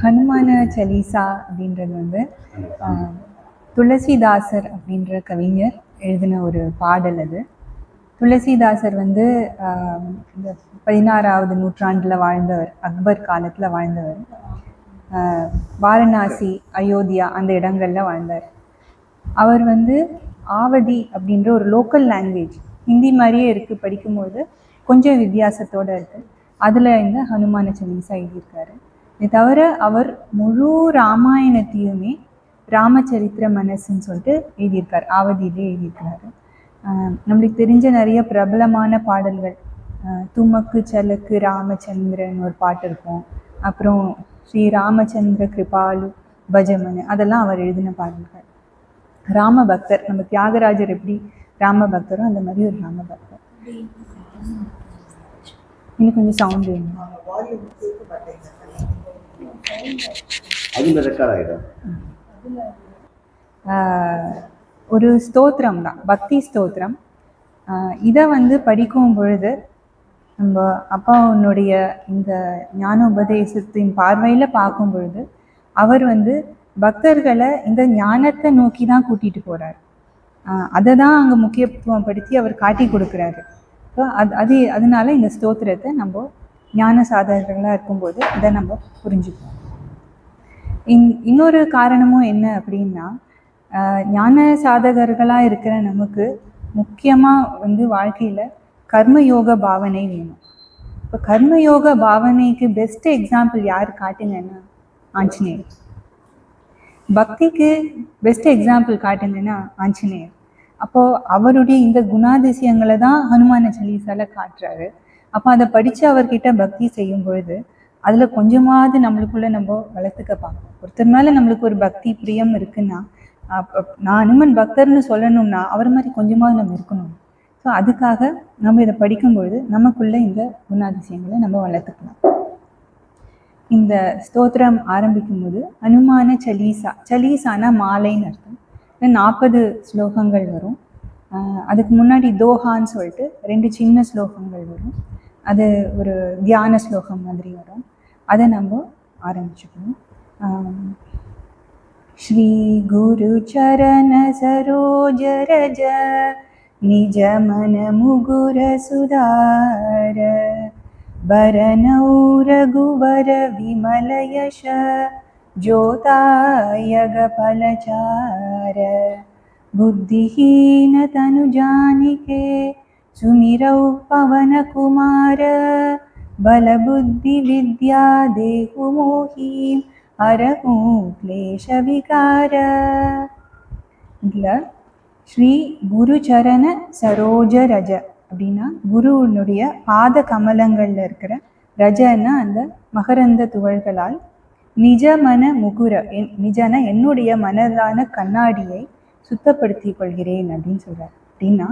ஹனுமான சலீசா அப்படின்றது வந்து ஆஹ், துளசிதாசர் அப்படின்ற கவிஞர் எழுதின ஒரு பாடல் அது. துளசிதாசர் வந்து ஆஹ், இந்த பதினாறாவது நூற்றாண்டில் வாழ்ந்தவர் அக்பர் காலத்தில் வாழ்ந்தவர். ஆஹ், வாரணாசி அயோத்தியா அந்த இடங்கள்ல வாழ்ந்தார். அவர் வந்து ஆவதி அப்படின்ற ஒரு லோக்கல் லாங்குவேஜ் ஹிந்தி மாதிரியே இருக்குது படிக்கும்போது கொஞ்சம் வித்தியாசத்தோடு இருக்குது அதில் இந்த ஹனுமான சலீசா எழுதியிருக்காரு. இது தவிர அவர் முழு ராமாயணத்தையுமே ராமச்சரித்திர மனசுன்னு சொல்லிட்டு எழுதியிருக்கார். ஆவதியிலே எழுதியிருக்காரு நம்மளுக்கு தெரிஞ்ச நிறைய பிரபலமான பாடல்கள் துமக்கு சலக்கு ராமச்சந்திரன் ஒரு பாட்டு இருக்கும். அப்புறம் ஸ்ரீ ராமச்சந்திர கிருபாலு பஜமனு அதெல்லாம் அவர் எழுதின பாடல்கள். ராம பக்தர் நம்ம தியாகராஜர் எப்படி ராம பக்தரோ அந்த மாதிரி ஒரு ராம பக்தர் இன்னும் கொஞ்சம் சவுண்ட் வேணும். ஒரு ஸ்தோத்திரம் தான் பக்தி ஸ்தோத்திரம். இதை வந்து படிக்கும் பொழுது நம்ம அப்பாவுனுடைய இந்த ஞான உபதேசத்தின் பார்வையில் பார்க்கும் பொழுது அவர் வந்து பக்தர்களை இந்த ஞானத்தை நோக்கி தான் கூட்டிகிட்டு போகிறார் அதை தான் அங்கே முக்கியத்துவம் படுத்தி அவர் காட்டி கொடுக்குறாரு. ஸோ அது அது அதனால இந்த ஸ்தோத்திரத்தை நம்ம ஞான சாதகர்களாக இருக்கும்போது அதை நம்ம புரிஞ்சுப்போம் இன் இன்னொரு காரணமும் என்ன அப்படின்னா ஞான சாதகர்களாக இருக்கிற நமக்கு முக்கியமாக வந்து வாழ்க்கையில் கர்மயோக பாவனை வேணும். இப்போ கர்மயோக பாவனைக்கு பெஸ்ட் எக்ஸாம்பிள் யார் காட்டுங்கன்னா ஆஞ்சநேயர். பக்திக்கு பெஸ்ட் எக்ஸாம்பிள் காட்டுங்கன்னா ஆஞ்சநேயர். அப்போ அவருடைய இந்த குணாதிசயங்களை தான் ஹனுமான சலீசால காட்டுறாரு. அப்போ அதை படித்து அவர்கிட்ட பக்தி செய்யும் பொழுது அதில் கொஞ்சமாவது நம்மளுக்குள்ள நம்ம வளர்த்துக்க பார்க்கணும். ஒருத்தர் மேலே நம்மளுக்கு ஒரு பக்தி பிரியம் இருக்குன்னா நான் அனுமன் பக்தர்னு சொல்லணும்னா அவர் மாதிரி கொஞ்சமாவது நம்ம இருக்கணும். ஸோ அதுக்காக நம்ம இதை படிக்கும்பொழுது நமக்குள்ள இந்த குணாதிசயங்களை நம்ம வளர்த்துக்கலாம். இந்த ஸ்தோத்திரம் ஆரம்பிக்கும் போது அனுமான சலீசா சலீசானா மாலைன்னு அர்த்தம். நாற்பது ஸ்லோகங்கள் வரும். அதுக்கு முன்னாடி தோஹான்னு சொல்லிட்டு ரெண்டு சின்ன ஸ்லோகங்கள் வரும். அது ஒரு தியான ஸ்லோகம் மாதிரி வரும். அதை நம்ம ஆரம்பிச்சுக்கணும். ஸ்ரீ குரு சரண சரோஜ ரஜ நிஜ மன முகுர சுதார பரணௌ ரகுவர விமலயஷ यश ज्योतायग फलचार बुद्धिहीन तनुजानिके सुमिरौ पवन कुमार बलबुद्धि विद्या देहु मोहीम् அரகு கிளேஷவிகார இதில் ஸ்ரீ குருச்சரண சரோஜ ரஜ அப்படின்னா குருவினுடைய பாத கமலங்களில் இருக்கிற ரஜன்னா அந்த மகரந்த துகள்களால் நிஜமன முகுர என் நிஜன என்னுடைய மனதான கண்ணாடியை சுத்தப்படுத்தி கொள்கிறேன் அப்படின்னு சொல்கிறார் அப்படின்னா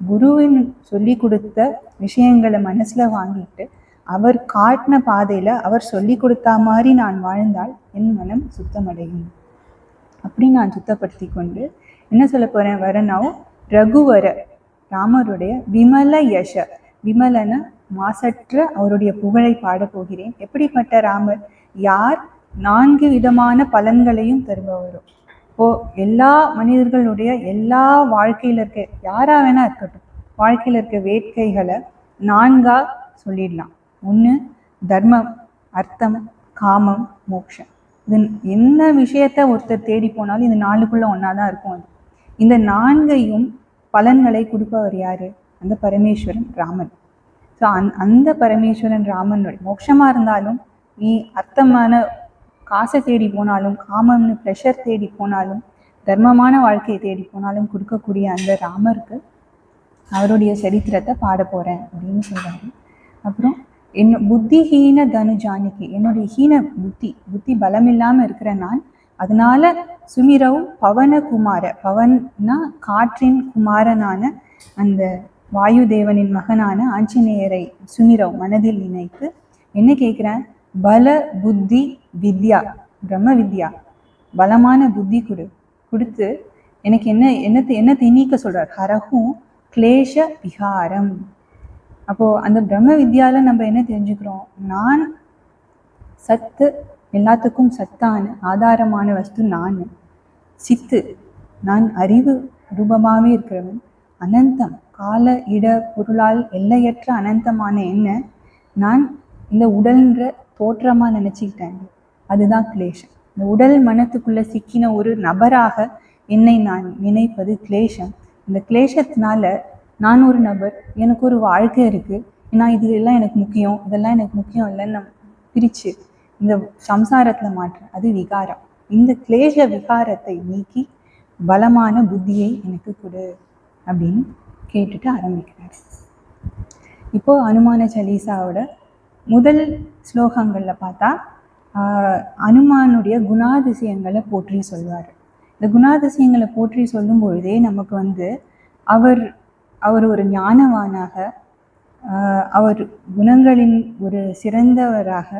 குருவின் சொல்லி கொடுத்த விஷயங்களை மனசில் வாங்கிட்டு அவர் காட்டின பாதையில் அவர் சொல்லி கொடுத்தா மாதிரி நான் வாழ்ந்தால் என் மனம் சுத்தமடையும். அப்படி நான் சுத்தப்படுத்தி கொண்டு என்ன சொல்ல போகிறேன் வரனாவ் ரகுவர ராமருடைய விமல யஷ விமலன மாசற்ற அவருடைய புகழை பாடப்போகிறேன் எப்படிப்பட்ட ராமர்? யார் நான்கு விதமான பலன்களையும் தருபவரும். இப்போ எல்லா மனிதர்களுடைய எல்லா வாழ்க்கையில் இருக்க யாரா வேணா இருக்கட்டும் வாழ்க்கையில் இருக்க வேட்கைகளை நான்கா சொல்லிடலாம். ஒன்று தர்மம் அர்த்தம் காமம் மோட்சம் இது என்ன விஷயத்த ஒருத்தர் தேடி போனாலும் இது நாலுக்குள்ள ஒன்றா தான் இருக்கும் அது. இந்த நான்கையும் பலன்களை கொடுப்பவர் யாரு? அந்த பரமேஸ்வரன் ராமன். ஸோ அந் அந்த பரமேஸ்வரன் ராமன் மோட்சமாக இருந்தாலும் நீ அர்த்தமான காசை தேடி போனாலும் காமம்னு ப்ரெஷர் தேடி போனாலும் தர்மமான வாழ்க்கையை தேடி போனாலும் கொடுக்கக்கூடிய அந்த ராமருக்கு அவருடைய சரித்திரத்தை பாட போகிறேன் அப்படின்னு சொல்கிறாரு அப்புறம் என்ன புத்திஹீன தனு ஜானகி என்னுடைய ஹீன புத்தி புத்தி பலம் இல்லாமல் இருக்கிற நான் அதனால சுமிரவும் பவன குமார பவன்னா காற்றின் குமாரனான அந்த வாயு தேவனின் மகனான ஆஞ்சநேயரை சுமிரவ் மனதில் நினைத்து என்ன கேட்குறேன் பல புத்தி வித்யா பிரம்ம வித்யா பலமான புத்தி கொடு கொடுத்து எனக்கு என்ன என்னத்தை என்ன திணிக்க சொல்கிறார் ஹரஹும் கிளேஷ விகாரம் அப்போது அந்த பிரம்ம வித்யாவில் நம்ம என்ன தெரிஞ்சுக்கிறோம்? நான் சத்து எல்லாத்துக்கும் சத்தான ஆதாரமான வஸ்து நான். சித்து நான் அறிவு ரூபமாகவே இருக்கிறவன். அனந்தம் கால இட பொருளால் எல்லையற்ற அனந்தமான என்ன? நான் இந்த உடல்ன்ற தோற்றமாக நினச்சிக்கிட்டேன். அதுதான் கிளேஷம் இந்த உடல் மனத்துக்குள்ளே சிக்கின ஒரு நபராக என்னை நான் நினைப்பது கிளேஷம் இந்த கிளேஷத்தினால நான் ஒரு நபர் எனக்கு ஒரு வாழ்க்கை இருக்குது நான் இது எல்லாம் எனக்கு முக்கியம் இதெல்லாம் எனக்கு முக்கியம் இல்லைன்னு நம்ம பிரித்து இந்த சம்சாரத்தில் மாற்ற அது விகாரம். இந்த கிளேஷ விகாரத்தை நீக்கி பலமான புத்தியை எனக்கு கொடு அப்படின்னு கேட்டுட்டு ஆரம்பிக்கிறார். இப்போ அனுமான சலீசாவோட முதல் ஸ்லோகங்களில் பார்த்தா அனுமானுடைய குணாதிசயங்களை போற்றி சொல்வார். இந்த குணாதிசயங்களை போற்றி சொல்லும் பொழுதே நமக்கு வந்து அவர் அவர் ஒரு ஞானவானாக அவர் குணங்களின் ஒரு சிறந்தவராக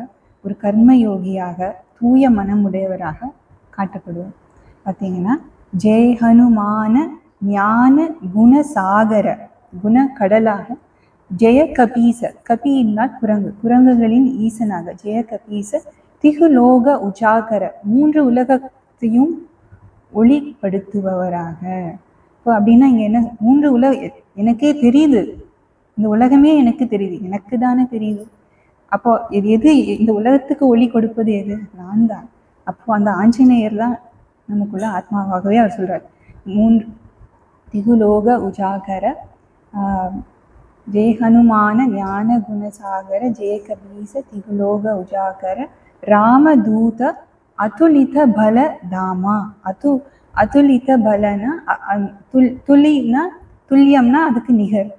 ஒரு கர்மயோகியாக தூய மனமுடையவராக காட்டப்படுவார். பார்த்தீங்கன்னா ஜெய் ஹனுமான ஞான குணசாகர குணக்கடலாக ஜெய கபீச கபின்னா குரங்கு குரங்குகளின் ஈசனாக ஜெய கபீச திகுலோக உஜாகர மூன்று உலகத்தையும் ஒளிப்படுத்துபவராக. இப்போ அப்படின்னா இங்கே என்ன மூன்று உலக எனக்கே தெரியுது. இந்த உலகமே எனக்கு தெரியுது எனக்கு தானே தெரியுது. அப்போ இது எது இந்த உலகத்துக்கு ஒளி கொடுப்பது எது? நான் தான். அப்போ அந்த ஆஞ்சநேயர் தான் நமக்குள்ள ஆத்மாவாகவே அவர் சொல்றார். மூன்று திகுலோக உஜாகர ஜெய ஹனுமான ஞான குணசாகர ஜெய கபீச திகுலோக உஜாகர ராமதூத அதுலித பல தாமா அது அதுலித பலனா அ- துல் துளினா துல்லியம்னா அதுக்கு நிகர்.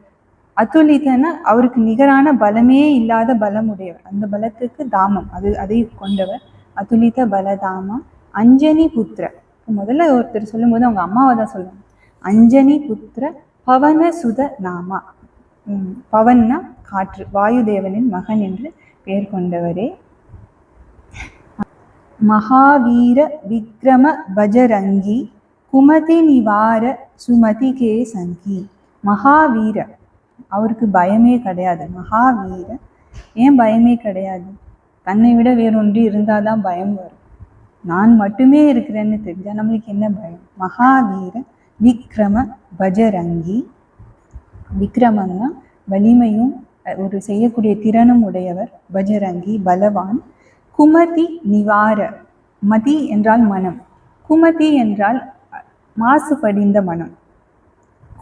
அதுலிதனா அவருக்கு நிகரான பலமே இல்லாத பலம் உடையவர் அந்த பலத்துக்கு தாமம். அது அதை கொண்டவர். அதுலித பலதாமா. அஞ்சனி புத்திர. முதல்ல ஒருத்தர் சொல்லும்போது அவங்க அம்மாவை தான் சொல்லுவாங்க. அஞ்சனி புத்திர பவன சுத நாமா. பவன்னா காற்று வாயுதேவனின் மகன் என்று பெயர் கொண்டவரே. மகாவீர விக்ரம பஜரங்கி குமதி நிவார சுமதி கே சங்கி. மகாவீர அவருக்கு பயமே கிடையாது. மகாவீர ஏன் பயமே கிடையாது? தன்னை விட வேறொன்று இருந்தால் தான் பயம் வரும். நான் மட்டுமே இருக்கிறேன்னு தெரிஞ்சா நம்மளுக்கு என்ன பயம்? மகாவீர விக்ரம பஜரங்கி. விக்ரமன்னா வலிமையும் ஒரு செய்யக்கூடிய திறனும் உடையவர் பஜரங்கி பலவான். குமதி நிவார மதி என்றால் மனம். குமதி என்றால் மாசுபடிந்த மனம்.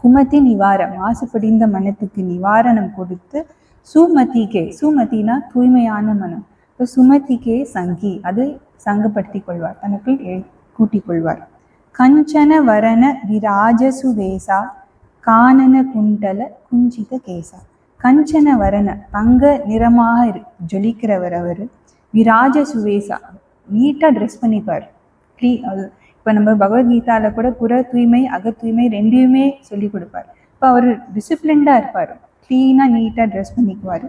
குமதி நிவார மாசுபடிந்த மனத்துக்கு நிவாரணம் கொடுத்து சுமதிகே சுமதினா தூய்மையான மனம். இப்போ சுமதிகே சங்கி அது சங்கப்படுத்தி கொள்வார் தனக்குள் கூட்டிக் கொள்வார். கஞ்சன வரண விராஜசுவேசா கானன குண்டல குஞ்சித கேசா. கஞ்சன வரண தங்க நிறமாக இரு ஜொலிக்கிறவர் அவர். விராஜ சுவேசா நீட்டாக ட்ரெஸ் பண்ணிப்பார். க்ளீ அது இப்போ நம்ம பகவத்கீதாவில் கூட புற தூய்மை அக தூய்மை ரெண்டையுமே சொல்லி கொடுப்பார். இப்போ அவர் டிசிப்ளின்டாக இருப்பார். க்ளீனாக நீட்டாக ட்ரெஸ் பண்ணிக்குவார்.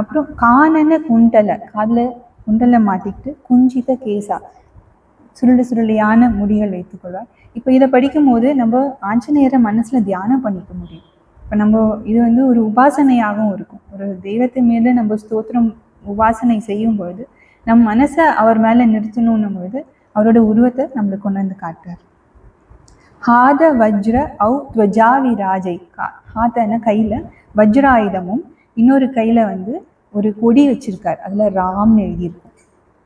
அப்புறம் கானன குண்டல காதில் குண்டலை மாட்டிக்கிட்டு குஞ்சித கேசா. சுருளு சுருளியான முடிகள் வைத்துக்கொள்வார் இப்போ இதை படிக்கும்போது நம்ம ஆஞ்சநேயரை மனசில் தியானம் பண்ணிக்க முடியும். இப்போ நம்ம இது வந்து ஒரு உபாசனையாகவும் இருக்கும். ஒரு தெய்வத்தை மேலே நம்ம ஸ்தோத்திரம் உபாசனை செய்யும் பொழுது நம் மனசை அவர் மேலே நிறுத்தணும்னும் பொழுது அவரோட உருவத்தை நம்மளுக்கு கொண்டு வந்து காட்டுறார். ஹாத வஜ்ர ஔ துவஜாவி ராஜை கா ஹாதன கையில் வஜ்ராயுதமும் இன்னொரு கையில் வந்து ஒரு கொடி வச்சிருக்கார். அதில் ராம்னு எழுதியிருக்கும்.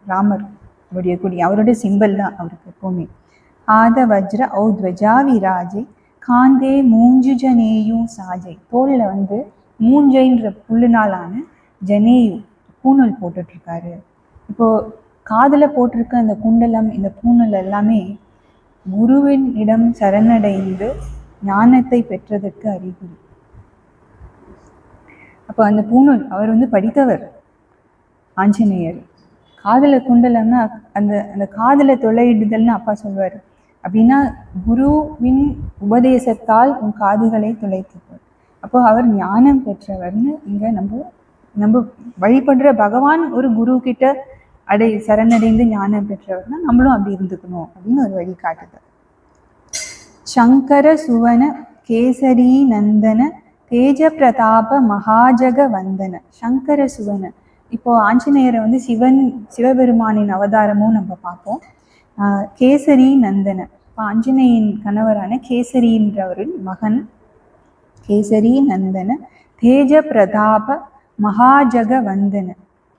ராமர். அவருடைய கொடி அவரோட சிம்பல் தான் அவருக்கு எப்போவுமே. ஆத வஜ்ர ஔத்வஜாவி துவஜா காந்தே மூஞ்சு ஜனேயும் சாஜை. தோலில் வந்து மூஞ்சைன்ற புல்லுனாலான ஜனேயு பூணல் போட்டுட்ருக்காரு. இப்போது காதில் போட்டிருக்க அந்த குண்டலம் இந்த பூணல் எல்லாமே குருவின் இடம் சரணடைந்து ஞானத்தை பெற்றதற்கு அறிகுறி. அப்போ அந்த பூணூல் அவர் வந்து படித்தவர் ஆஞ்சநேயர். காதல குண்டலம்னா அந்த அந்த காதல துளையிடுதல்னு அப்பா சொல்வார். அப்படின்னா குருவின் உபதேசத்தால் உன் காதுகளை துளைத்துப்போம் அப்போ அவர் ஞானம் பெற்றவர்னு இங்கே நம்ம நம்ம வழிபடுற பகவான் ஒரு குரு கிட்ட அடை சரணடைந்து ஞானம் பெற்றவர்னா நம்மளும் அப்படி இருந்துக்கணும் அப்படின்னு ஒரு வழி காட்டுது. சங்கர சுவன கேசரி நந்தன தேஜ பிரதாப மகாஜக வந்தன. சங்கர சுவன இப்போ ஆஞ்சநேயரை வந்து சிவன் சிவபெருமானின் அவதாரமும் நம்ம பார்ப்போம். கேசரி நந்தன. இப்போ ஆஞ்சநேயின் கணவரான கேசரின்றவரின் மகன் கேசரி நந்தன. தேஜ பிரதாப மகாஜக வந்தன.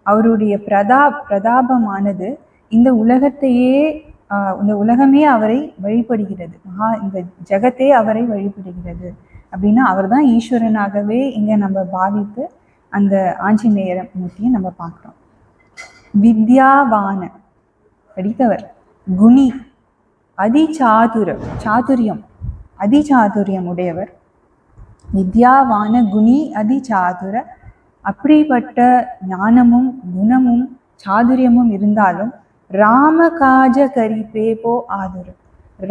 அவருடைய பிரதா பிரதாபமானது இந்த உலகத்தையே இந்த உலகமே அவரை வழிபடுகிறது. மகா இந்த ஜகத்தே அவரை வழிபடுகிறது. அப்படின்னா அவர் தான் ஈஸ்வரனாகவே இங்கே நம்ம பாவித்து அந்த ஆஞ்சநேயர மூர்த்தியை நம்ம பார்க்குறோம். வித்யாவான படித்தவர் குணி அதிசாதுரம் சாதுரியம் அதிசாதுரியம் உடையவர். வித்யாவான குணி அதிசாதுர அப்படிப்பட்ட ஞானமும் குணமும் சாதுரியமும் இருந்தாலும் ராமகாஜ கரிப்பே போ ஆதுரம்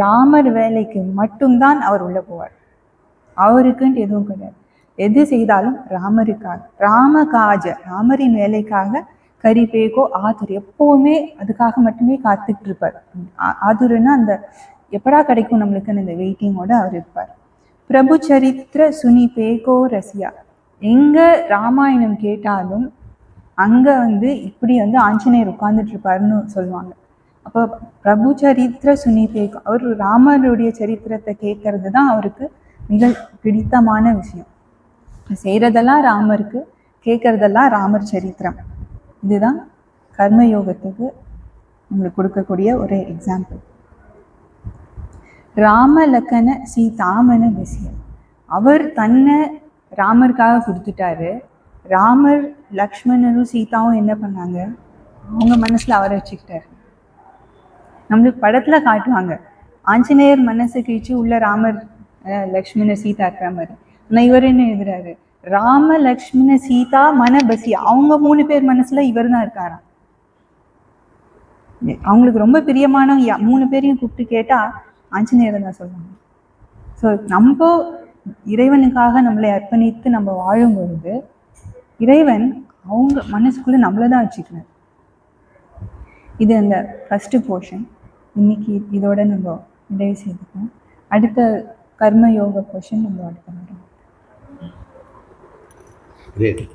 ராமர் வேலைக்கு மட்டும்தான் அவர் உள்ளே போவார். அவருக்குன்ட்டு எதுவும் கிடையாது. எது செய்தாலும் ராமருக்காக ராமகாஜ ராமரின் வேலைக்காக கரிபேகோ ஆதுர் எப்போவுமே அதுக்காக மட்டுமே காத்துட்டு இருப்பார். ஆ- ஆதுர்னா அந்த எப்படா கிடைக்கும் நம்மளுக்குன்னு இந்த வெயிட்டிங்கோட அவர் இருப்பார். பிரபு சரித்திர சுனி பேகோ ரசியா எங்க ராமாயணம் கேட்டாலும் அங்க வந்து இப்படி வந்து ஆஞ்சநேயர் உட்கார்ந்துட்டு இருப்பாருன்னு சொல்லுவாங்க. அப்போ பிரபு சரித்திர சுனி பேகோ அவர் ராமருடைய சரித்திரத்தை கேட்கறது தான் அவருக்கு மிக பிடித்தமான விஷயம். செய்கிறதெல்லாம் ராமருக்கு கேட்குறதெல்லாம் ராமர் சரித்திரம். இதுதான் கர்மயோகத்துக்கு உங்களுக்கு கொடுக்கக்கூடிய ஒரு எக்ஸாம்பிள் ராமலக்கன சீதாமன விஷயம். அவர் தன்னை ராமருக்காக கொடுத்துட்டாரு. ராமர் லக்ஷ்மணனும் சீதாவும் என்ன பண்ணாங்க? அவங்க மனசில் அவரை வச்சுக்கிட்டாரு. நம்மளுக்கு படத்தில் காட்டுவாங்க. ஆஞ்சநேயர் மனசு கிழிச்சு உள்ள ராமர் லக்ஷ்மணர் சீதா இருக்கிற மாதிரி. ஆனால் இவர் என்ன எழுதுறாரு. ராம லக்ஷ்மண சீதா மனபசி. அவங்க மூணு பேர் மனசுல இவர் தான் இருக்காராம். அவங்களுக்கு ரொம்ப பிரியமான மூணு பேரையும் கூப்பிட்டு கேட்டா ஆஞ்சநேயர் தான் சொல்லுவாங்க. ஸோ நம்ம இறைவனுக்காக நம்மளை அர்ப்பணித்து நம்ம வாழும் பொழுது இறைவன் அவங்க மனசுக்குள்ள நம்மளை தான் வச்சுக்கிறார். இது அந்த ஃபஸ்ட்டு போர்ஷன் இன்னைக்கு இதோட நம்ம நிறைவு செய்துக்கோம் அடுத்த கர்ம யோக போர்ஷன் நம்ம அடுத்த Great.